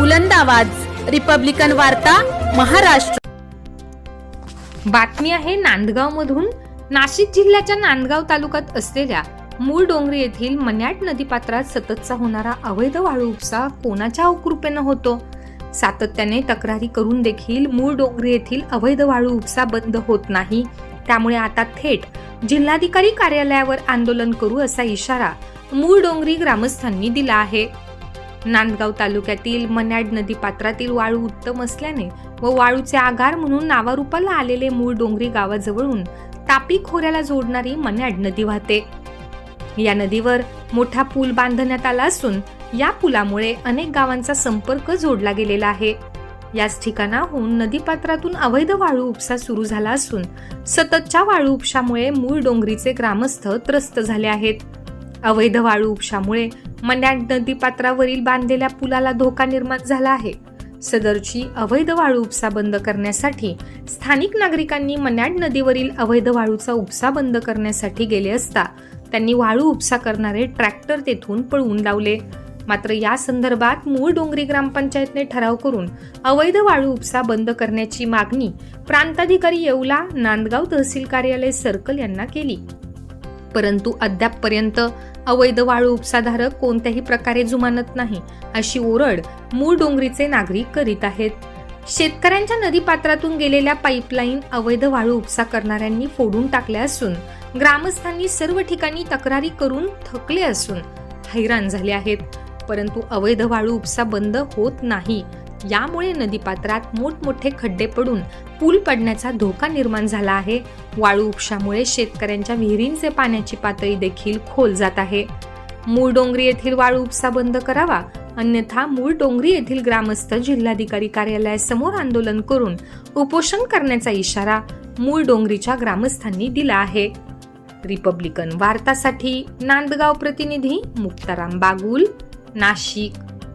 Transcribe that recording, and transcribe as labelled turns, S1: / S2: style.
S1: बुलंद आवाज. रिपब्लिकन वार्ता महाराष्ट्र.
S2: बातमी आहे नांदगाव मधून नाशिक जिल्ह्याच्या नांदगाव तालुक्यात असलेल्या मूळ डोंगरी येथील मन्याट नदीपात्रात सततचा होणारा अवैध वाळू उपसा कोणाच्या अकृपेनं होतो? सातत्याने तक्रारी करून देखील मूळ डोंगरी येथील अवैध वाळू उपसा बंद होत नाही. त्यामुळे आता थेट जिल्हाधिकारी कार्यालयावर आंदोलन करू असा इशारा मूळ डोंगरी ग्रामस्थांनी दिला आहे. नांदगाव तालुक्यातील मन्याड नदी पात्रातील वाळू उत्तम असल्याने व वाळूचे आगार म्हणून नावारूपाला आलेले मूळ डोंगरी गावाजवळून तापी खोऱ्याला जोडणारी मन्याड नदी वाहते. या नदीवर मोठा पूल बांधण्यात आला असून या पुलामुळे अनेक गावांचा संपर्क जोडला गेलेला आहे. याच ठिकाणाहून नदीपात्रातून अवैध वाळू उपसा सुरू झाला असून सततच्या वाळू उपशामुळे मूळ डोंगरीचे ग्रामस्थ त्रस्त झाले आहेत. अवैध वाळू उपशामुळे मन्याड नदीपात्रावरील बांधलेल्या पुलाला धोका निर्माण झाला आहे. सदरची अवैध वाळू उपसा बंद करण्यासाठी स्थानिक नागरिकांनी मन्याड नदीवरील अवैध वाळूचा उपसा बंद करण्यासाठी गेले असता त्यांनी वाळू उपसा करणारे ट्रॅक्टर तेथून पळवून लावले. मात्र या संदर्भात मूळ डोंगरी ग्रामपंचायतने ठराव करून अवैध वाळू उपसा बंद करण्याची मागणी प्रांताधिकारी येवला नांदगाव तहसील कार्यालय सर्कल यांना केली. परंतु अद्यापपर्यंत अवैध वाळू उपसाधारक कोणत्याही प्रकारे जुमानत नाही अशी ओरड मूळ डोंगरीचे नागरिक करीत आहेत. शेतकऱ्यांच्या नदीपात्रातून गेलेल्या पाईपलाईन अवैध वाळू उपसा करणाऱ्यांनी फोडून टाकल्या असून ग्रामस्थांनी सर्व ठिकाणी तक्रारी करून थकले असून हैराण झाले आहेत. परंतु अवैध वाळू उपसा बंद होत नाही यामुळे नदीपात्रात मोठमोठे खड्डे पडून पूल पडण्याचा धोका निर्माण झाला आहे. वाळू उपशामुळे शेतकऱ्यांच्या विहिरींचे पाण्याची पातळी देखील खोल जात आहे. मूळ डोंगरी येथील वाळू उपसा बंद करावा अन्यथा मूळ डोंगरी येथील ग्रामस्थ जिल्हाधिकारी कार्यालयासमोर आंदोलन करून उपोषण करण्याचा इशारा मूळ डोंगरीच्या ग्रामस्थांनी दिला आहे. रिपब्लिकन वार्तासाठी नांदगाव प्रतिनिधी मुक्ताराम बागुल नाशिक.